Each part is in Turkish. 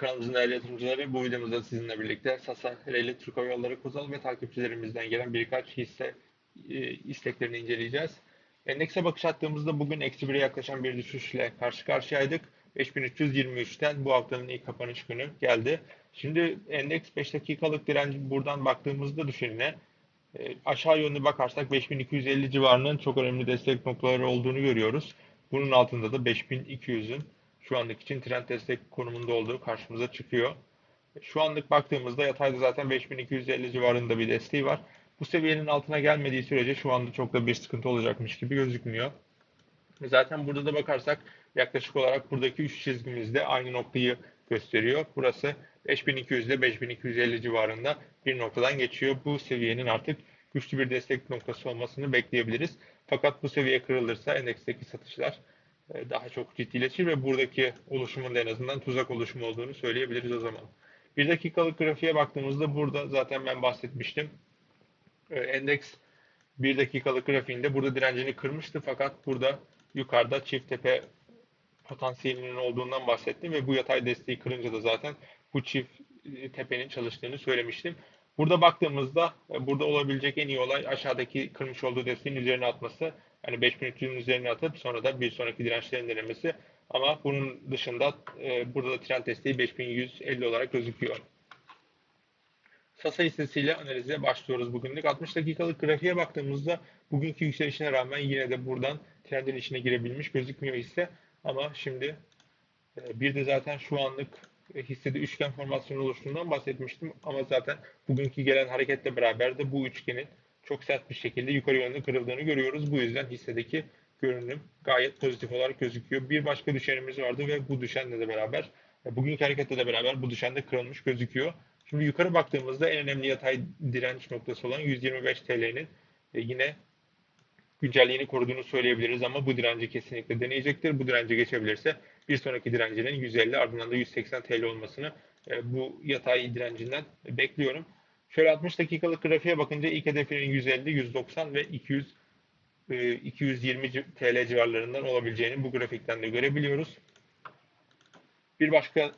kanalımızın değerli yatırımcıları bu videomuzda sizinle birlikte Sasa, Reyli, Türk Hava Yolları, Kozal ve takipçilerimizden gelen birkaç hisse e, isteklerini inceleyeceğiz. Endekse bakış attığımızda bugün eksi 1'e yaklaşan bir düşüşle karşı karşıyaydık. 5323'ten bu haftanın ilk kapanış günü geldi. Şimdi endeks 5 dakikalık direnci buradan baktığımızda düşenine e, aşağı yönlü bakarsak 5250 civarının çok önemli destek noktaları olduğunu görüyoruz. Bunun altında da 5200'ün şu anlık için trend destek konumunda olduğu karşımıza çıkıyor. Şu anlık baktığımızda yatayda zaten 5250 civarında bir desteği var. Bu seviyenin altına gelmediği sürece şu anda çok da bir sıkıntı olacakmış gibi gözükmüyor. Zaten burada da bakarsak yaklaşık olarak buradaki 3 çizgimizde aynı noktayı gösteriyor. Burası 5200 ile 5250 civarında bir noktadan geçiyor. Bu seviyenin artık güçlü bir destek noktası olmasını bekleyebiliriz. Fakat bu seviye kırılırsa endeksteki satışlar daha çok ciddileşir ve buradaki oluşumun en azından tuzak oluşumu olduğunu söyleyebiliriz o zaman. Bir dakikalık grafiğe baktığımızda burada zaten ben bahsetmiştim. E, endeks bir dakikalık grafiğinde burada direncini kırmıştı fakat burada yukarıda çift tepe potansiyelinin olduğundan bahsettim ve bu yatay desteği kırınca da zaten bu çift e, tepenin çalıştığını söylemiştim. Burada baktığımızda burada olabilecek en iyi olay aşağıdaki kırmış olduğu desteğin üzerine atması. Yani 5300'ün üzerine atıp sonra da bir sonraki dirençlerin denemesi. Ama bunun dışında e, burada da trend desteği 5150 olarak gözüküyor. Sasa hissesiyle analize başlıyoruz bugünlük. 60 dakikalık grafiğe baktığımızda bugünkü yükselişine rağmen yine de buradan trendin içine girebilmiş gözükmüyor hisse. Ama şimdi e, bir de zaten şu anlık hissede üçgen formasyonu oluştuğundan bahsetmiştim. Ama zaten bugünkü gelen hareketle beraber de bu üçgenin çok sert bir şekilde yukarı yönlü kırıldığını görüyoruz. Bu yüzden hissedeki görünüm gayet pozitif olarak gözüküyor. Bir başka düşenimiz vardı ve bu düşenle de beraber e, bugünkü hareketle de beraber bu düşen de kırılmış gözüküyor. Şimdi yukarı baktığımızda en önemli yatay direnç noktası olan 125 TL'nin e, yine güncelliğini koruduğunu söyleyebiliriz ama bu direnci kesinlikle deneyecektir. Bu direnci geçebilirse bir sonraki direncinin 150 ardından da 180 TL olmasını e, bu yatay direncinden bekliyorum. Şöyle 60 dakikalık grafiğe bakınca ilk hedefinin 150, 190 ve 200 220 TL civarlarından olabileceğini bu grafikten de görebiliyoruz. Bir başka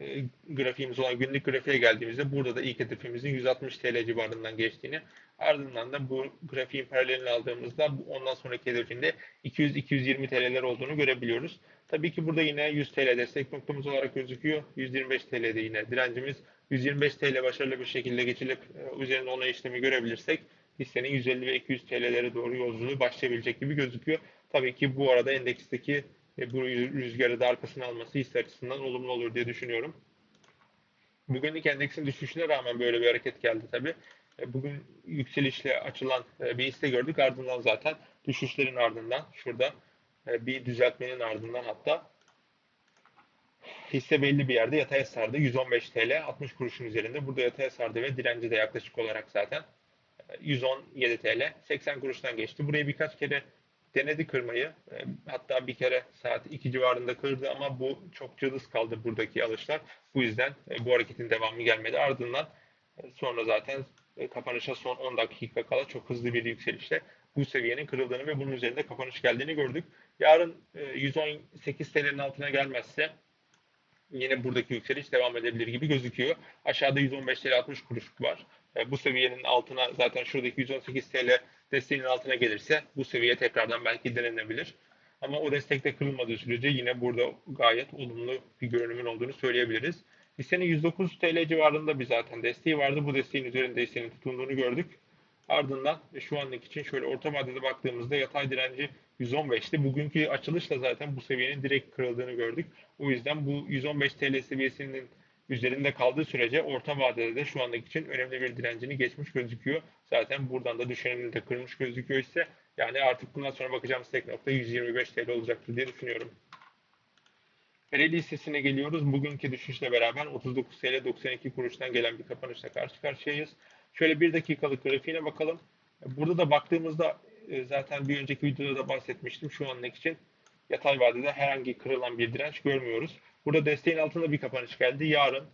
e, grafiğimiz olan günlük grafiğe geldiğimizde burada da ilk hedefimizin 160 TL civarından geçtiğini ardından da bu grafiğin paralelini aldığımızda ondan sonraki hedefinde 200-220 TL'ler olduğunu görebiliyoruz. Tabii ki burada yine 100 TL destek noktamız olarak gözüküyor. 125 TL'de yine direncimiz. 125 TL başarılı bir şekilde geçilip e, üzerinde onay işlemi görebilirsek hissenin 150 ve 200 TL'lere doğru yolculuğu başlayabilecek gibi gözüküyor. Tabii ki bu arada endeksteki e, bu rüzgarı da arkasına alması hisse açısından olumlu olur diye düşünüyorum. Bugünlük endeksin düşüşüne rağmen böyle bir hareket geldi tabii. E, bugün yükselişle açılan bir hisse gördük. Ardından zaten düşüşlerin ardından şurada bir düzeltmenin ardından hatta hisse belli bir yerde yataya sardı. 115 TL 60 kuruşun üzerinde. Burada yataya sardı ve direnci de yaklaşık olarak zaten 117 TL 80 kuruştan geçti. Burayı birkaç kere denedi kırmayı. E, hatta bir kere saat 2 civarında kırdı ama bu çok cılız kaldı buradaki alışlar. Bu yüzden e, bu hareketin devamı gelmedi. Ardından e, sonra zaten kapanışa son 10 dakika kala çok hızlı bir yükselişle bu seviyenin kırıldığını ve bunun üzerinde kapanış geldiğini gördük. Yarın 118 TL'nin altına gelmezse yine buradaki yükseliş devam edebilir gibi gözüküyor. Aşağıda 115 TL 60 kuruş var. E, bu seviyenin altına zaten şuradaki 118 TL desteğinin altına gelirse bu seviye tekrardan belki denenebilir. Ama o destekte kırılmadığı sürece yine burada gayet olumlu bir görünümün olduğunu söyleyebiliriz. Hissenin 109 TL civarında bir zaten desteği vardı. Bu desteğin üzerinde hissenin tutunduğunu gördük. Ardından şu anlık için şöyle orta vadede baktığımızda yatay direnci 115'ti. Bugünkü açılışla zaten bu seviyenin direkt kırıldığını gördük. O yüzden bu 115 TL seviyesinin üzerinde kaldığı sürece orta vadede de şu andaki için önemli bir direncini geçmiş gözüküyor. Zaten buradan da düşenini de kırmış gözüküyor ise yani artık bundan sonra bakacağımız tek nokta 125 TL olacaktır diye düşünüyorum. Ereğli hissesine geliyoruz. Bugünkü düşüşle beraber 39 TL 92 kuruştan gelen bir kapanışla karşı karşıyayız. Şöyle bir dakikalık grafiğine bakalım. Burada da baktığımızda e, zaten bir önceki videoda da bahsetmiştim. Şu anlık için yatay vadede herhangi kırılan bir direnç görmüyoruz. Burada desteğin altında bir kapanış geldi. Yarın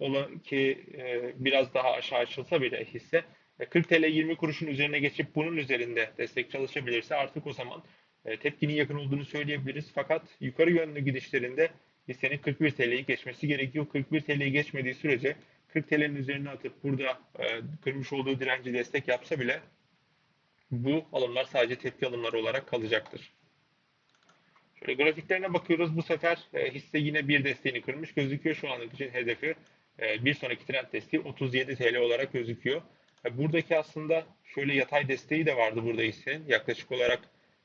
ola ki e, biraz daha aşağı açılsa bile hisse 40 e, TL 20 kuruşun üzerine geçip bunun üzerinde destek çalışabilirse artık o zaman tepkinin yakın olduğunu söyleyebiliriz. Fakat yukarı yönlü gidişlerinde hissenin 41 TL'yi geçmesi gerekiyor. 41 TL'yi geçmediği sürece 40 TL'nin üzerine atıp burada e, kırmış olduğu direnci destek yapsa bile bu alımlar sadece tepki alımları olarak kalacaktır. Şöyle grafiklerine bakıyoruz. Bu sefer e, hisse yine bir desteğini kırmış gözüküyor. Şu anlık için hedefi e, bir sonraki trend desteği 37 TL olarak gözüküyor. E, buradaki aslında şöyle yatay desteği de vardı burada hissenin. Yaklaşık olarak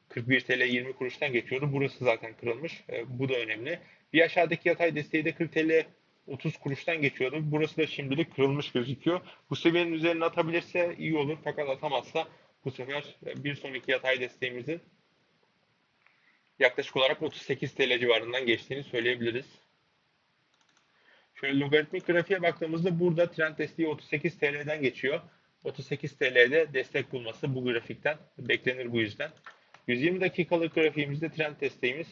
41 TL 20 kuruştan geçiyordu. Burası zaten kırılmış. E, bu da önemli. Bir aşağıdaki yatay desteği de 40 TL 30 kuruştan geçiyordu. Burası da şimdilik kırılmış gözüküyor. Bu seviyenin üzerine atabilirse iyi olur. Fakat atamazsa bu sefer e, bir sonraki yatay desteğimizin yaklaşık olarak 38 TL civarından geçtiğini söyleyebiliriz. Şöyle logaritmik grafiğe baktığımızda burada trend desteği 38 TL'den geçiyor. 38 TL'de destek bulması bu grafikten beklenir bu yüzden. 120 dakikalık grafiğimizde trend desteğimiz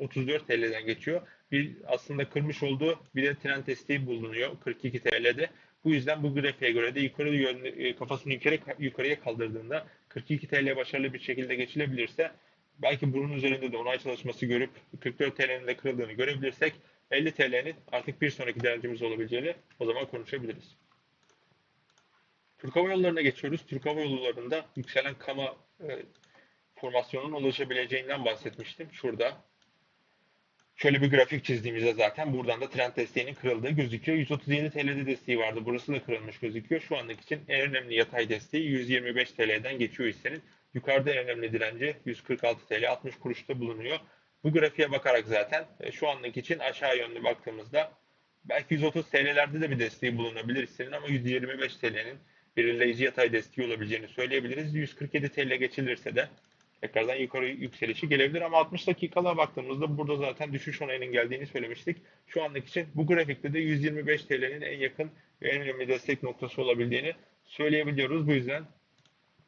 34 e, TL'den geçiyor. Bir aslında kırmış olduğu bir de trend desteği bulunuyor 42 TL'de. Bu yüzden bu grafiğe göre de yukarı yönlü, e, kafasını yukarı, yukarıya kaldırdığında 42 TL başarılı bir şekilde geçilebilirse belki bunun üzerinde de onay çalışması görüp 44 TL'nin de kırıldığını görebilirsek 50 TL'nin artık bir sonraki direncimiz olabileceğini o zaman konuşabiliriz. Türk Hava Yolları'na geçiyoruz. Türk Hava Yolları'nda yükselen kama e, formasyonun oluşabileceğinden bahsetmiştim. Şurada şöyle bir grafik çizdiğimizde zaten buradan da trend desteğinin kırıldığı gözüküyor. 137 TL'de desteği vardı. Burası da kırılmış gözüküyor. Şu anlık için en önemli yatay desteği 125 TL'den geçiyor hissenin. Yukarıda en önemli direnci 146 TL 60 kuruşta bulunuyor. Bu grafiğe bakarak zaten e, şu anlık için aşağı yönlü baktığımızda belki 130 TL'lerde de bir desteği bulunabilir hissenin ama 125 TL'nin belirleyici yatay desteği olabileceğini söyleyebiliriz. 147 TL geçilirse de tekrardan yukarı yükselişi gelebilir ama 60 dakikalığa baktığımızda burada zaten düşüş onayının geldiğini söylemiştik. Şu anlık için bu grafikte de 125 TL'nin en yakın ve en önemli destek noktası olabildiğini söyleyebiliyoruz. Bu yüzden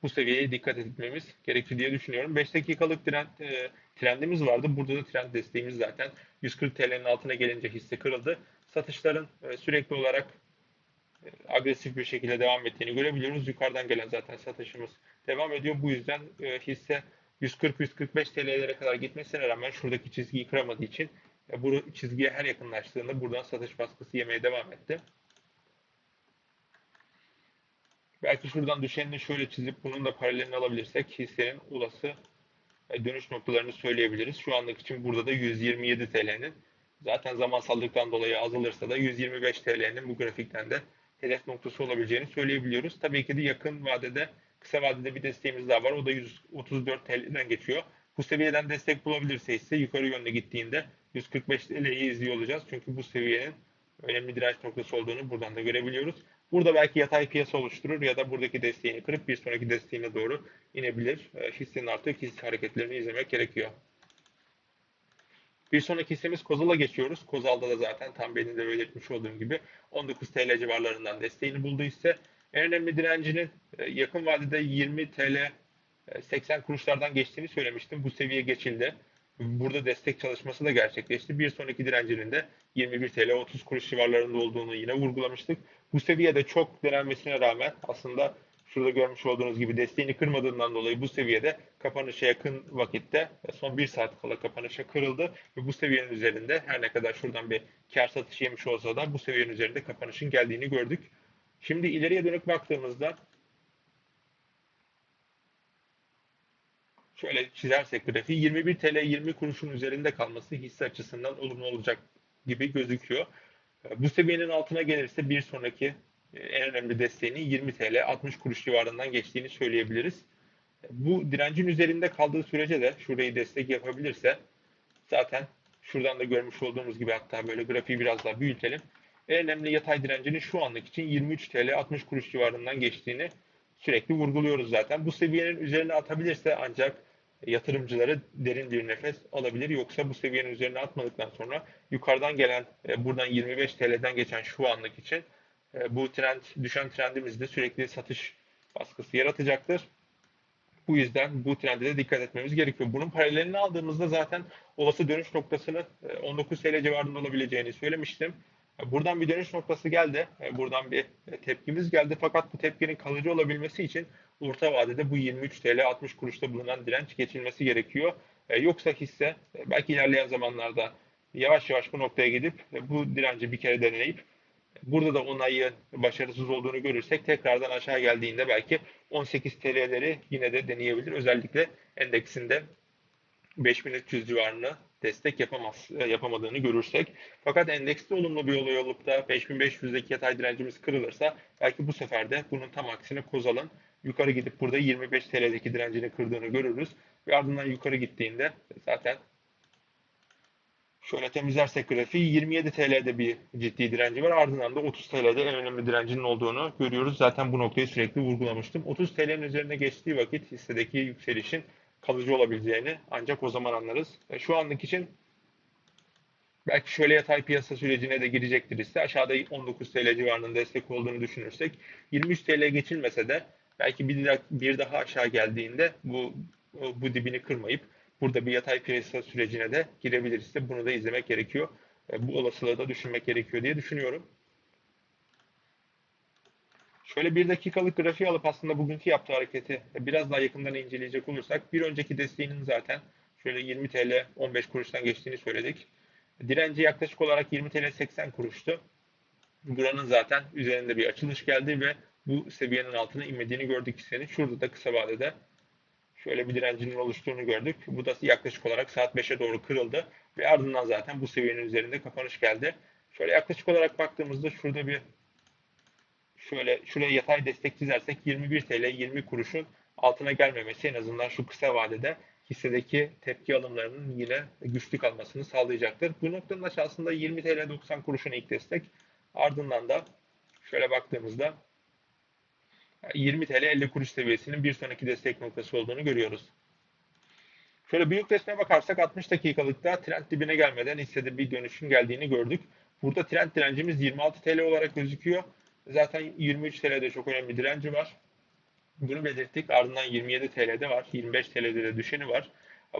bu seviyeye dikkat etmemiz gerekir diye düşünüyorum. 5 dakikalık trend, e, trendimiz vardı. Burada da trend desteğimiz zaten 140 TL'nin altına gelince hisse kırıldı. Satışların e, sürekli olarak e, agresif bir şekilde devam ettiğini görebiliyoruz. Yukarıdan gelen zaten satışımız devam ediyor. Bu yüzden e, hisse 140-145 TL'lere kadar gitmesine rağmen şuradaki çizgiyi kıramadığı için e, bu çizgiye her yakınlaştığında buradan satış baskısı yemeye devam etti. Belki şuradan düşenini şöyle çizip bunun da paralelini alabilirsek hissenin olası e, dönüş noktalarını söyleyebiliriz. Şu anlık için burada da 127 TL'nin zaten zamansallıktan dolayı azalırsa da 125 TL'nin bu grafikten de hedef noktası olabileceğini söyleyebiliyoruz. Tabii ki de yakın vadede, kısa vadede bir desteğimiz daha var. O da 134 TL'den geçiyor. Bu seviyeden destek bulabilirse ise yukarı yönde gittiğinde 145 TL'yi izliyor olacağız. Çünkü bu seviyenin önemli direnç noktası olduğunu buradan da görebiliyoruz. Burada belki yatay piyasa oluşturur ya da buradaki desteğini kırıp bir sonraki desteğine doğru inebilir. E, hissenin artık hisse hareketlerini izlemek gerekiyor. Bir sonraki hissemiz Kozal'a geçiyoruz. Kozal'da da zaten tam benim de belirtmiş olduğum gibi 19 TL civarlarından desteğini buldu ise en önemli direncinin e, yakın vadede 20 TL 80 kuruşlardan geçtiğini söylemiştim. Bu seviye geçildi. Burada destek çalışması da gerçekleşti. Bir sonraki direncinin de 21 TL 30 kuruş civarlarında olduğunu yine vurgulamıştık. Bu seviyede çok direnmesine rağmen aslında şurada görmüş olduğunuz gibi desteğini kırmadığından dolayı bu seviyede kapanışa yakın vakitte son bir saat kala kapanışa kırıldı ve bu seviyenin üzerinde her ne kadar şuradan bir kar satışı yemiş olsa da bu seviyenin üzerinde kapanışın geldiğini gördük. Şimdi ileriye dönük baktığımızda şöyle çizersek grafiği 21 TL 20 kuruşun üzerinde kalması hisse açısından olumlu olacak gibi gözüküyor. Bu seviyenin altına gelirse bir sonraki e, en önemli desteğini 20 TL 60 kuruş civarından geçtiğini söyleyebiliriz. Bu direncin üzerinde kaldığı sürece de şurayı destek yapabilirse zaten şuradan da görmüş olduğumuz gibi hatta böyle grafiği biraz daha büyütelim. En önemli yatay direncinin şu anlık için 23 TL 60 kuruş civarından geçtiğini sürekli vurguluyoruz zaten. Bu seviyenin üzerine atabilirse ancak yatırımcıları derin bir nefes alabilir. Yoksa bu seviyenin üzerine atmadıktan sonra yukarıdan gelen e, buradan 25 TL'den geçen şu anlık için e, bu trend düşen trendimizde sürekli satış baskısı yaratacaktır. Bu yüzden bu trende de dikkat etmemiz gerekiyor. Bunun paralelini aldığımızda zaten olası dönüş noktasını 19 TL civarında olabileceğini söylemiştim. Buradan bir dönüş noktası geldi. Buradan bir tepkimiz geldi. Fakat bu tepkinin kalıcı olabilmesi için orta vadede bu 23 TL 60 kuruşta bulunan direnç geçilmesi gerekiyor. Yoksa hisse belki ilerleyen zamanlarda yavaş yavaş bu noktaya gidip bu direnci bir kere deneyip burada da onayı başarısız olduğunu görürsek tekrardan aşağı geldiğinde belki 18 TL'leri yine de deneyebilir. Özellikle endeksinde 5300 civarını destek yapamaz, yapamadığını görürsek. Fakat endekste olumlu bir olay olup da 5500'deki yatay direncimiz kırılırsa belki bu sefer de bunun tam aksine kozalın yukarı gidip burada 25 TL'deki direncini kırdığını görürüz. Ve ardından yukarı gittiğinde zaten Şöyle temizlersek grafiği 27 TL'de bir ciddi direnci var. Ardından da 30 TL'de en önemli direncinin olduğunu görüyoruz. Zaten bu noktayı sürekli vurgulamıştım. 30 TL'nin üzerine geçtiği vakit hissedeki yükselişin kalıcı olabileceğini ancak o zaman anlarız. E, şu anlık için belki şöyle yatay piyasa sürecine de girecektir ise aşağıda 19 TL civarında destek olduğunu düşünürsek 23 TL geçilmese de belki bir, bir daha aşağı geldiğinde bu bu dibini kırmayıp burada bir yatay piyasa sürecine de girebiliriz. De bunu da izlemek gerekiyor. E, bu olasılığı da düşünmek gerekiyor diye düşünüyorum. Şöyle bir dakikalık grafiği alıp aslında bugünkü yaptığı hareketi biraz daha yakından inceleyecek olursak bir önceki desteğinin zaten şöyle 20 TL 15 kuruştan geçtiğini söyledik. Direnci yaklaşık olarak 20 TL 80 kuruştu. Buranın zaten üzerinde bir açılış geldi ve bu seviyenin altına inmediğini gördük hissenin. Şurada da kısa vadede şöyle bir direncinin oluştuğunu gördük. Bu da yaklaşık olarak saat 5'e doğru kırıldı ve ardından zaten bu seviyenin üzerinde kapanış geldi. Şöyle yaklaşık olarak baktığımızda şurada bir şöyle şuraya yatay destek çizersek 21 TL 20 kuruşun altına gelmemesi en azından şu kısa vadede hissedeki tepki alımlarının yine güçlü kalmasını sağlayacaktır. Bu noktanın aşağısında 20 TL 90 kuruşun ilk destek. Ardından da şöyle baktığımızda 20 TL 50 kuruş seviyesinin bir sonraki destek noktası olduğunu görüyoruz. Şöyle büyük resme bakarsak 60 dakikalıkta trend dibine gelmeden hissede bir dönüşün geldiğini gördük. Burada trend direncimiz 26 TL olarak gözüküyor. Zaten 23 TL'de çok önemli direnci var. Bunu belirttik. Ardından 27 TL'de var. 25 TL'de de düşeni var.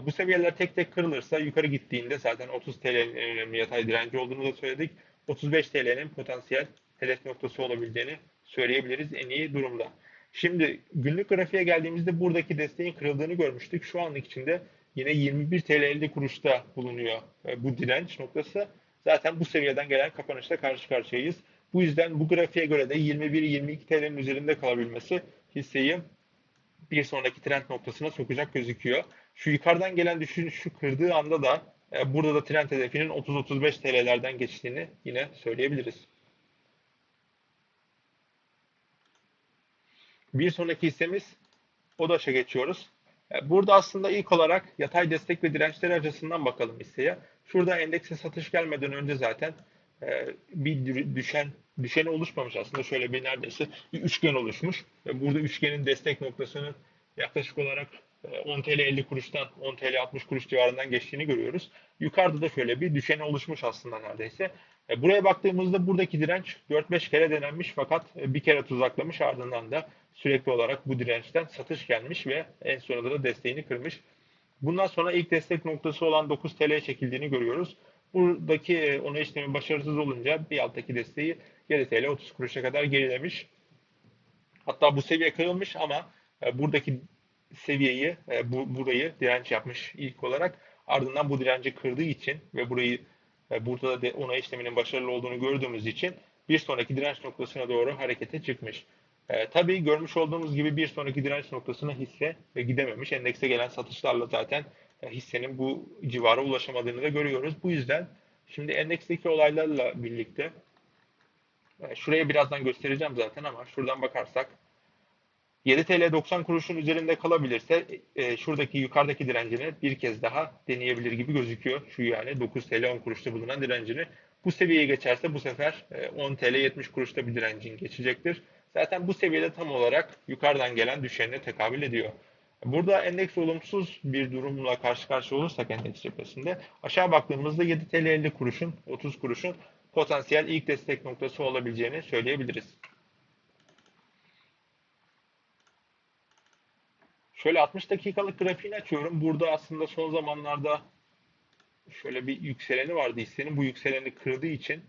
Bu seviyeler tek tek kırılırsa yukarı gittiğinde zaten 30 TL'nin en önemli yatay direnci olduğunu da söyledik. 35 TL'nin potansiyel hedef noktası olabileceğini söyleyebiliriz en iyi durumda. Şimdi günlük grafiğe geldiğimizde buradaki desteğin kırıldığını görmüştük. Şu anlık içinde yine 21 TL 50 kuruşta bulunuyor e, bu direnç noktası. Zaten bu seviyeden gelen kapanışla karşı karşıyayız. Bu yüzden bu grafiğe göre de 21-22 TL'nin üzerinde kalabilmesi hisseyi bir sonraki trend noktasına sokacak gözüküyor. Şu yukarıdan gelen düşün şu kırdığı anda da e, burada da trend hedefinin 30-35 TL'lerden geçtiğini yine söyleyebiliriz. Bir sonraki hissemiz ODAŞ'a geçiyoruz. E, burada aslında ilk olarak yatay destek ve dirençleri açısından bakalım hisseye. Şurada endekse satış gelmeden önce zaten e, bir düşen düşeni oluşmamış aslında şöyle bir neredeyse bir üçgen oluşmuş. Burada üçgenin destek noktasının yaklaşık olarak 10 TL 50 kuruştan 10 TL 60 kuruş civarından geçtiğini görüyoruz. Yukarıda da şöyle bir düşeni oluşmuş aslında neredeyse. E, buraya baktığımızda buradaki direnç 4-5 kere denenmiş fakat e, bir kere tuzaklamış ardından da sürekli olarak bu dirençten satış gelmiş ve en sonunda da desteğini kırmış. Bundan sonra ilk destek noktası olan 9 TL'ye çekildiğini görüyoruz. Buradaki e, ona işlemi başarısız olunca bir alttaki desteği 7 TL 30 kuruşa kadar gerilemiş. Hatta bu seviye kırılmış ama buradaki seviyeyi, bu, burayı direnç yapmış ilk olarak. Ardından bu direnci kırdığı için ve burayı burada da onay işleminin başarılı olduğunu gördüğümüz için bir sonraki direnç noktasına doğru harekete çıkmış. E, tabii görmüş olduğumuz gibi bir sonraki direnç noktasına hisse gidememiş. Endekse gelen satışlarla zaten e, hissenin bu civara ulaşamadığını da görüyoruz. Bu yüzden şimdi endeksteki olaylarla birlikte e, şuraya birazdan göstereceğim zaten ama şuradan bakarsak 7 TL 90 kuruşun üzerinde kalabilirse e, şuradaki yukarıdaki direncini bir kez daha deneyebilir gibi gözüküyor. Şu yani 9 TL 10 kuruşta bulunan direncini. Bu seviyeyi geçerse bu sefer e, 10 TL 70 kuruşta bir direncin geçecektir. Zaten bu seviyede tam olarak yukarıdan gelen düşenine tekabül ediyor. Burada endeks olumsuz bir durumla karşı karşıya olursak endeks cephesinde aşağı baktığımızda 7 TL 50 kuruşun 30 kuruşun potansiyel ilk destek noktası olabileceğini söyleyebiliriz. Şöyle 60 dakikalık grafiğini açıyorum. Burada aslında son zamanlarda şöyle bir yükseleni vardı hissenin. Bu yükseleni kırdığı için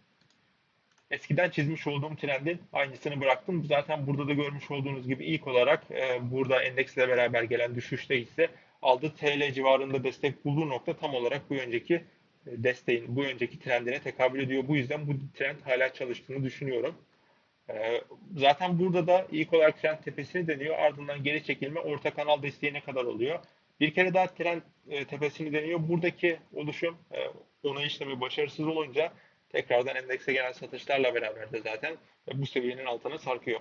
eskiden çizmiş olduğum trendin aynısını bıraktım. Zaten burada da görmüş olduğunuz gibi ilk olarak e, burada endeksle beraber gelen düşüşte ise aldığı TL civarında destek bulduğu nokta tam olarak bu önceki e, desteğin bu önceki trendine tekabül ediyor. Bu yüzden bu trend hala çalıştığını düşünüyorum. E, zaten burada da ilk olarak trend tepesini deniyor. Ardından geri çekilme orta kanal desteğine kadar oluyor. Bir kere daha trend e, tepesini deniyor. Buradaki oluşum onay işlemi başarısız olunca tekrardan endekse gelen satışlarla beraber de zaten bu seviyenin altına sarkıyor.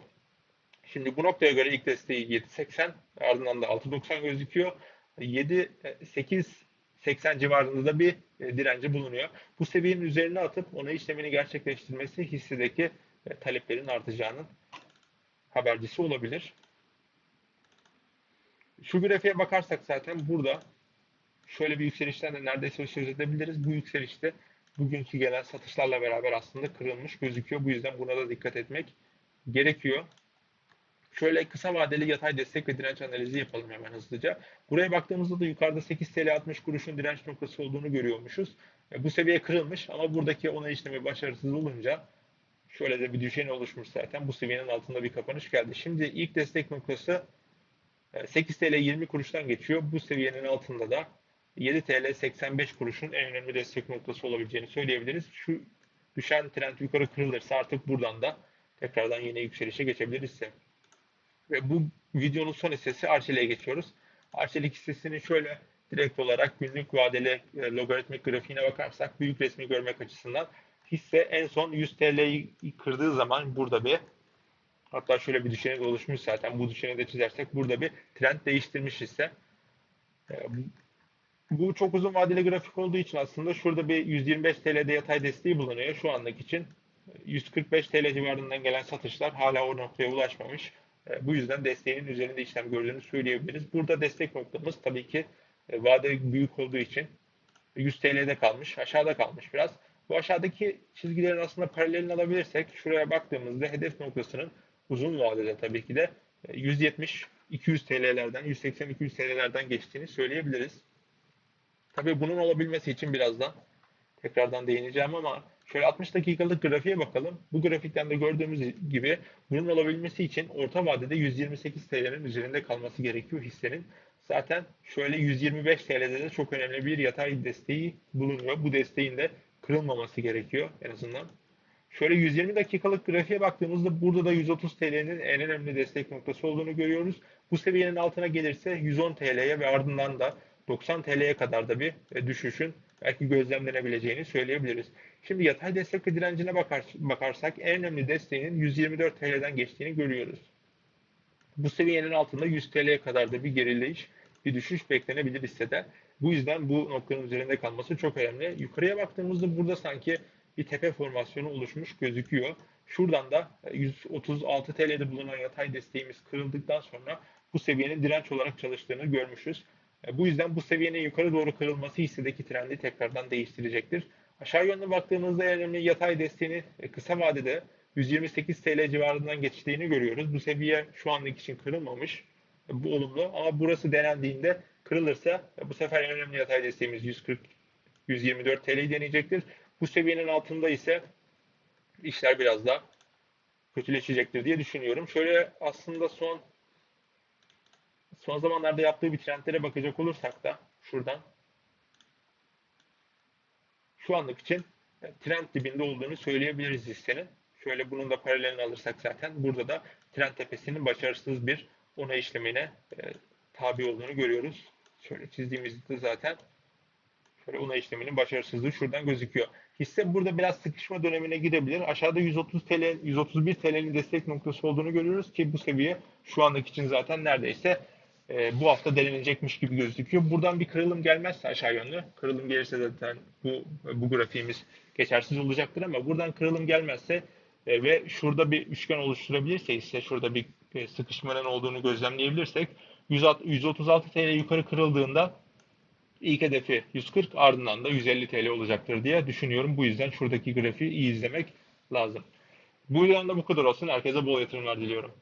Şimdi bu noktaya göre ilk desteği 7.80 ardından da 6.90 gözüküyor. 7 8 80 civarında da bir e, direnci bulunuyor. Bu seviyenin üzerine atıp ona işlemini gerçekleştirmesi hissedeki e, taleplerin artacağının habercisi olabilir. Şu grafiğe bakarsak zaten burada şöyle bir yükselişten de neredeyse söz edebiliriz. Bu yükselişte bugünkü gelen satışlarla beraber aslında kırılmış gözüküyor. Bu yüzden buna da dikkat etmek gerekiyor. Şöyle kısa vadeli yatay destek ve direnç analizi yapalım hemen hızlıca. Buraya baktığımızda da yukarıda 8 TL 60 kuruşun direnç noktası olduğunu görüyormuşuz. E, bu seviye kırılmış ama buradaki onay işlemi başarısız olunca şöyle de bir düşen oluşmuş zaten. Bu seviyenin altında bir kapanış geldi. Şimdi ilk destek noktası 8 TL 20 kuruştan geçiyor. Bu seviyenin altında da 7 TL 85 kuruşun en önemli destek noktası olabileceğini söyleyebiliriz. Şu düşen trend yukarı kırılırsa artık buradan da tekrardan yeni yükselişe geçebiliriz. Ve bu videonun son hissesi Arçelik'e geçiyoruz. Arçelik hissesinin şöyle direkt olarak günlük vadeli e, logaritmik grafiğine bakarsak büyük resmi görmek açısından hisse en son 100 TL'yi kırdığı zaman burada bir hatta şöyle bir düşeni de oluşmuş zaten bu düşeni de çizersek burada bir trend değiştirmiş hisse. Bu çok uzun vadeli grafik olduğu için aslında şurada bir 125 TL'de yatay desteği bulunuyor. Şu anlık için 145 TL civarından gelen satışlar hala o noktaya ulaşmamış. E, bu yüzden desteğinin üzerinde işlem gördüğünü söyleyebiliriz. Burada destek noktamız tabii ki e, vade büyük olduğu için 100 TL'de kalmış, aşağıda kalmış biraz. Bu aşağıdaki çizgilerin aslında paralelini alabilirsek şuraya baktığımızda hedef noktasının uzun vadede tabii ki de 170 200 TL'lerden 180 200 TL'lerden geçtiğini söyleyebiliriz. Tabii bunun olabilmesi için birazdan tekrardan değineceğim ama Şöyle 60 dakikalık grafiğe bakalım. Bu grafikten de gördüğümüz gibi bunun olabilmesi için orta vadede 128 TL'nin üzerinde kalması gerekiyor hissenin. Zaten şöyle 125 TL'de de çok önemli bir yatay desteği bulunuyor. Bu desteğin de kırılmaması gerekiyor en azından. Şöyle 120 dakikalık grafiğe baktığımızda burada da 130 TL'nin en önemli destek noktası olduğunu görüyoruz. Bu seviyenin altına gelirse 110 TL'ye ve ardından da 90 TL'ye kadar da bir düşüşün belki gözlemlenebileceğini söyleyebiliriz. Şimdi yatay destek ve direncine bakar, bakarsak en önemli desteğinin 124 TL'den geçtiğini görüyoruz. Bu seviyenin altında 100 TL'ye kadar da bir gerileyiş, bir düşüş beklenebilir hissede. Bu yüzden bu noktanın üzerinde kalması çok önemli. Yukarıya baktığımızda burada sanki bir tepe formasyonu oluşmuş gözüküyor. Şuradan da 136 TL'de bulunan yatay desteğimiz kırıldıktan sonra bu seviyenin direnç olarak çalıştığını görmüşüz. E, bu yüzden bu seviyenin yukarı doğru kırılması hissedeki trendi tekrardan değiştirecektir. Aşağı yönlü baktığımızda önemli yatay desteğini e, kısa vadede 128 TL civarından geçtiğini görüyoruz. Bu seviye şu anlık için kırılmamış. E, bu olumlu ama burası denendiğinde kırılırsa bu sefer en önemli yatay desteğimiz 140 124 TL'yi deneyecektir. Bu seviyenin altında ise işler biraz daha kötüleşecektir diye düşünüyorum. Şöyle aslında son son zamanlarda yaptığı bir trendlere bakacak olursak da şuradan şu anlık için trend dibinde olduğunu söyleyebiliriz hissenin. Şöyle bunun da paralelini alırsak zaten burada da trend tepesinin başarısız bir ona işlemine e, tabi olduğunu görüyoruz. Şöyle çizdiğimizde zaten şöyle ona işleminin başarısızlığı şuradan gözüküyor. Hisse burada biraz sıkışma dönemine gidebilir. Aşağıda 130 TL, 131 TL'nin destek noktası olduğunu görüyoruz ki bu seviye şu anlık için zaten neredeyse e, bu hafta denilecekmiş gibi gözüküyor. Buradan bir kırılım gelmezse aşağı yönlü, kırılım gelirse zaten bu bu grafiğimiz geçersiz olacaktır ama buradan kırılım gelmezse e, ve şurada bir üçgen oluşturabilirse ise şurada bir e, sıkışmanın olduğunu gözlemleyebilirsek 136 TL yukarı kırıldığında ilk hedefi 140 ardından da 150 TL olacaktır diye düşünüyorum. Bu yüzden şuradaki grafiği iyi izlemek lazım. Bu videodan da bu kadar olsun. Herkese bol yatırımlar diliyorum.